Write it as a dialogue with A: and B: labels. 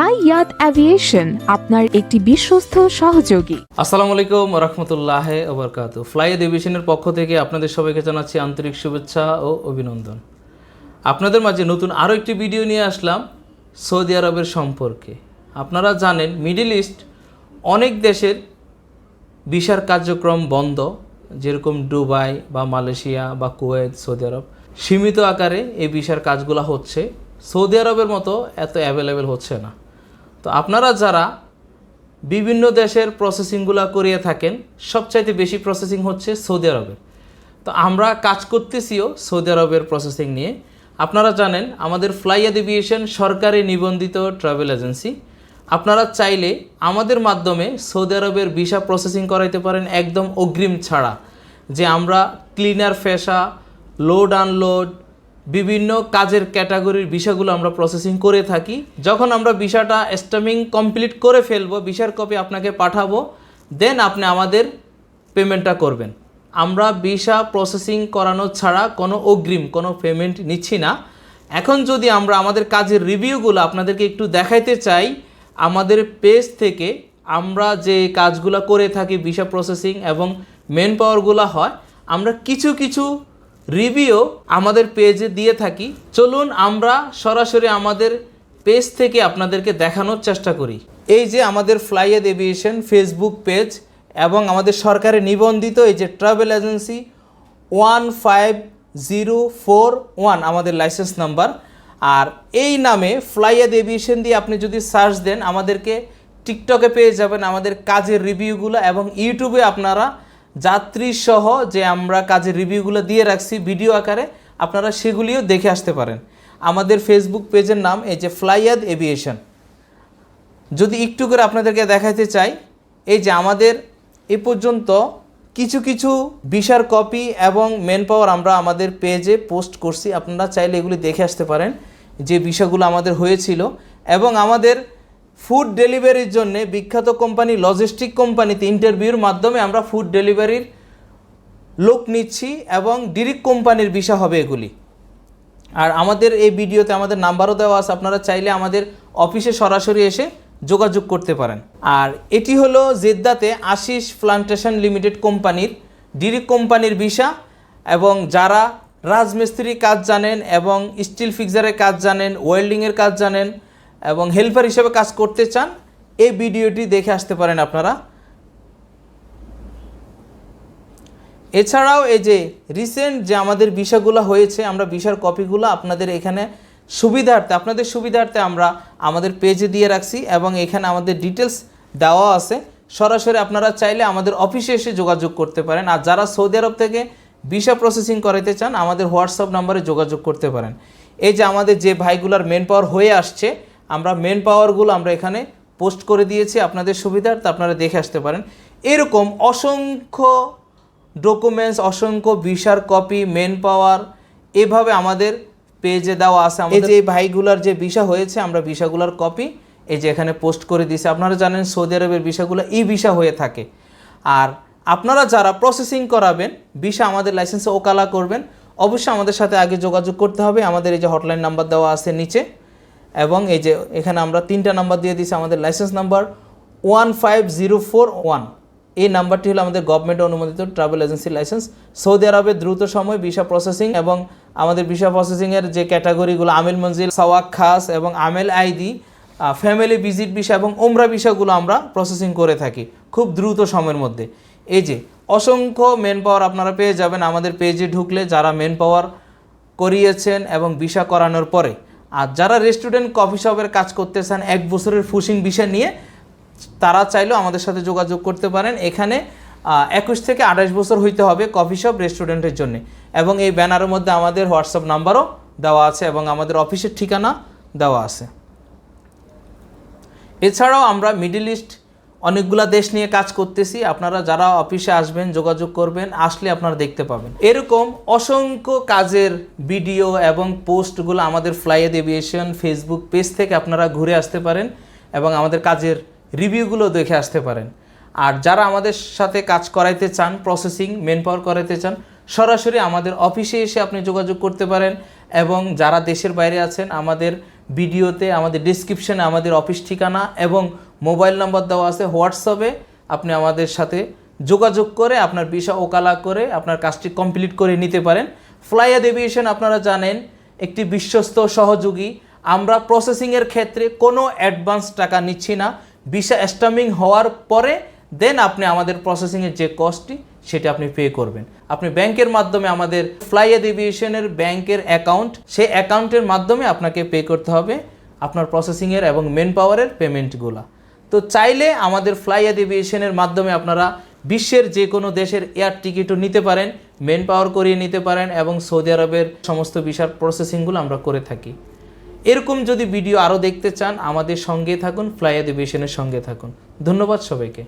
A: Fly ইয়াত aviation, আপনার একটি বিশ্বস্ত সহযোগী।
B: আসসালামু আলাইকুম রহমতুল্লাহ ওবরকাত ফ্লাই ডিভিশনের পক্ষ থেকে আপনাদের সবাইকে জানাচ্ছি আন্তরিক শুভেচ্ছা ও অভিনন্দন। আপনাদের মাঝে নতুন আরও একটি ভিডিও নিয়ে আসলাম, সৌদি আরবের সম্পর্কে। আপনারা জানেন, মিডল ইস্ট অনেক দেশের ভিসার কার্যক্রম বন্ধ, যেরকম দুবাই বা মালয়েশিয়া বা কুয়েত, সৌদি আরব। সীমিত আকারে এই ভিসার কাজগুলো হচ্ছে। সৌদি আরবের মতো এত অ্যাভেলেবেল হচ্ছে না। তো আপনারা যারা বিভিন্ন দেশের প্রসেসিংগুলো করিয়ে থাকেন, সবচাইতে বেশি প্রসেসিং হচ্ছে সৌদি আরবের। তো আমরা কাজ করতেছিও সৌদি আরবের প্রসেসিং নিয়ে। আপনারা জানেন, আমাদের ফ্লাই এভিয়েশন সরকারি নিবন্ধিত ট্রাভেল এজেন্সি আপনারা চাইলে আমাদের মাধ্যমে সৌদি আরবের ভিসা প্রসেসিং করাইতে পারেন একদম অগ্রিম ছাড়া। যে আমরা ক্লিনার ফেসা লোড আনলোড বিভিন্ন কাজের ক্যাটাগরির বিষয়গুলো আমরা প্রসেসিং করে থাকি। যখন আমরা বিষয়টা স্টামিং কমপ্লিট করে ফেলব বিষয়ের কপি আপনাকে পাঠাবো দেন আপনি আমাদের পেমেন্টটা করবেন। আমরা ভিসা প্রসেসিং করানো ছাড়া কোনো অগ্রিম, কোনো পেমেন্ট নিচ্ছি না। এখন যদি আমরা আমাদের কাজের রিভিউগুলো আপনাদেরকে একটু দেখাইতে চাই, আমাদের পেজ থেকে আমরা যে কাজগুলো করে থাকি, ভিসা প্রসেসিং এবং মেন পাওয়ারগুলো হয়, আমরা কিছু কিছু রিভিউ আমাদের পেজে দিয়ে থাকি। চলুন আমরা সরাসরি আমাদের পেজ থেকে আপনাদেরকে দেখানোর চেষ্টা করি। এই যে আমাদের ফ্লাইয়েদ এভিয়েশন ফেসবুক পেজ এবং আমাদের সরকারি নিবন্ধিত এই যে travel agency one five zero four one আমাদের লাইসেন্স নাম্বার আর এই নামে ফ্লাইয়েদ এভিয়েশন দিয়ে আপনি যদি সার্চ দেন, আমাদেরকে টিকটকে পেয়ে যাবেন আমাদের কাজের রিভিউগুলো এবং ইউটিউবে আপনারা যাত্রী সহ যে আমরা কাজের রিভিউগুলো দিয়ে রাখছি ভিডিও আকারে, আপনারা সেগুলিও দেখে আসতে পারেন। আমাদের ফেসবুক পেজের নাম এই যে ফ্লাইয়াদ এভিয়েশন। যদি একটু করে আপনাদেরকে দেখাইতে চাই, এই যে আমাদের এ পর্যন্ত কিছু কিছু ভিসার কপি এবং মেন পাওয়ার আমরা আমাদের পেজে পোস্ট করছি। আপনারা চাইলে এগুলি দেখে আসতে পারেন, যে বিষয়গুলো আমাদের হয়েছিল। এবং আমাদের ফুড ডেলিভারির জন্য বিখ্যাত কোম্পানি লজিস্টিক কোম্পানিতে ইন্টারভিউর মাধ্যমে আমরা ফুড ডেলিভারির লোক নিচ্ছি এবং ডিরেক্ট কোম্পানির বিষয় হবে এগুলি। আর আমাদের এই ভিডিওতে আমাদের নাম্বারও দেওয়া আছে, আপনারা চাইলে আমাদের অফিসে সরাসরি এসে যোগাযোগ করতে পারেন। আর এটি হলো জেদ্দাতে আশিস প্লান্টেশন লিমিটেড কোম্পানির ডিরেক্ট কোম্পানির ভিসা এবং যারা রাজমিস্ত্রি কাজ জানেন এবং স্টিল ফিক্সারের কাজ জানেন ওয়েল্ডিংয়ের কাজ জানেন এবং হেল্পার হিসেবে কাজ করতে চান, এই ভিডিওটি দেখে আসতে পারেন আপনারা। এছাড়াও এই যে রিসেন্ট যে আমাদের বিষয়গুলো হয়েছে, আমরা বিষয়ের কপিগুলো আপনাদের এখানে সুবিধার্থে, আপনাদের সুবিধার্থে আমরা আমাদের পেজে দিয়ে রাখছি এবং এখানে আমাদের ডিটেলস দেওয়া আছে। সরাসরি আপনারা চাইলে আমাদের অফিসে এসে যোগাযোগ করতে পারেন। আর যারা সৌদি আরব থেকে ভিসা প্রসেসিং করাইতে চান, আমাদের হোয়াটসঅ্যাপ নাম্বারে যোগাযোগ করতে পারেন। এই যে আমাদের যে ভাইগুলার মেন পাওয়ার হয়ে আসছে আমরা মেন পাওয়ারগুলো আমরা এখানে পোস্ট করে দিয়েছি আপনাদের সুবিধার্থে, আপনারা দেখে আসতে পারেন। এরকম অসংখ্য ডকুমেন্টস অসংখ্য ভিসার কপি মেন পাওয়ার এভাবে আমাদের পেজে দেওয়া আছে। আমাদের যে ভাইগুলার যে ভিসা হয়েছে, আমরা ভিসাগুলার কপি এই যে এখানে পোস্ট করে দিয়েছি। আপনারা জানেন সৌদি আরবের ভিসাগুলো ই ভিসা হয়ে থাকে। আর আপনারা যারা প্রসেসিং করাবেন, ভিসা আমাদের লাইসেন্সে ওকালা করবেন, অবশ্যই আমাদের সাথে আগে যোগাযোগ করতে হবে। আমাদের এই যে হটলাইন নাম্বার দেওয়া আছে নিচে। এবং এই যে এখানে আমরা তিনটা নাম্বার দিয়ে দিয়েছি আমাদের licence number one five zero four one এই নাম্বারটি হলো আমাদের গভর্নমেন্ট অনুমোদিত ট্রাভেল এজেন্সি লাইসেন্স সৌদি আরবে দ্রুত সময় ভিসা প্রসেসিং এবং আমাদের ভিসা প্রসেসিংয়ের যে ক্যাটাগরিগুলো আমিল মঞ্জিল, সাওয়াক খাস এবং আমেল আইডি ফ্যামিলি ভিজিট ভিসা এবং ওমরা ভিসাগুলো আমরা প্রসেসিং করে থাকি খুব দ্রুত সময়ের মধ্যে। এই যে অসংখ্য মেন পাওয়ার আপনারা পেয়ে যাবেন আমাদের পেজে ঢুকলে যারা মেন পাওয়ার করিয়েছেন এবং ভিসা করানোর পরে। আর যারা রেস্টুরেন্ট কফি শপের কাজ করতে চান এক বছরের ফুসিং ভিসা নিয়ে, তারা চাইলেও আমাদের সাথে যোগাযোগ করতে পারেন। এখানে একুশ থেকে আঠাশ বছর হইতে হবে কফি শপ রেস্টুরেন্টের জন্য। এবং এই ব্যানারের মধ্যে আমাদের হোয়াটসঅ্যাপ নাম্বারও দেওয়া আছে এবং আমাদের অফিসের ঠিকানা দেওয়া আছে। এছাড়াও আমরা মিডিল ইস্ট অনেকগুলা দেশ নিয়ে কাজ করতেছি। আপনারা যারা অফিসে আসবেন, যোগাযোগ করবেন, আসলে আপনারা দেখতে পাবেন। এরকম অসংখ্য কাজের ভিডিও এবং পোস্টগুলো আমাদের ফ্লাইয়েদ এভিয়েশন ফেসবুক পেজ থেকে আপনারা ঘুরে আসতে পারেন এবং আমাদের কাজের রিভিউগুলো দেখে আসতে পারেন। আর যারা আমাদের সাথে কাজ করাইতে চান প্রসেসিং মেন পাওয়ার করাইতে চান, সরাসরি আমাদের অফিসে এসে আপনি যোগাযোগ করতে পারেন এবং যারা দেশের বাইরে আছেন, আমাদের ভিডিওতে আমাদের ডিসক্রিপশনে আমাদের অফিস ঠিকানা এবং মোবাইল নাম্বার দেওয়া আছে হোয়াটসঅ্যাপে আপনি আমাদের সাথে যোগাযোগ করে আপনার ভিসা ওকালা করে আপনার কাজটি কমপ্লিট করে নিতে পারেন। ফ্লাইয়াদ এভিয়েশন আপনারা জানেন, একটি বিশ্বস্ত সহযোগী। আমরা প্রসেসিংয়ের ক্ষেত্রে কোনো অ্যাডভান্স টাকা নিচ্ছি না। ভিসা স্টাম্পিং হওয়ার পরে দেন আপনি আমাদের প্রসেসিংয়ের যে কস্টটি সেটা আপনি পে করবেন। আপনি ব্যাংকের মাধ্যমে আমাদের ফ্লাইয়াদ এভিয়েশনের ব্যাংকের অ্যাকাউন্ট সেই অ্যাকাউন্টের মাধ্যমে আপনাকে পে করতে হবে আপনার প্রসেসিংয়ের এবং মেন পাওয়ারের পেমেন্টগুলো তো চাইলে আমাদের ফ্লাইয়াদ এভিয়েশনের মাধ্যমে আপনারা বিশ্বের যে কোনো দেশের এয়ার টিকিটও নিতে পারেন মেন পাওয়ার করিয়ে নিতে পারেন এবং সৌদি আরবের সমস্ত ভিসার প্রসেসিংগুলো আমরা করে থাকি। এরকম যদি ভিডিও আরও দেখতে চান, আমাদের সঙ্গে থাকুন ফ্লাইয়াদ এভিয়েশনের সঙ্গে থাকুন। ধন্যবাদ সবাইকে।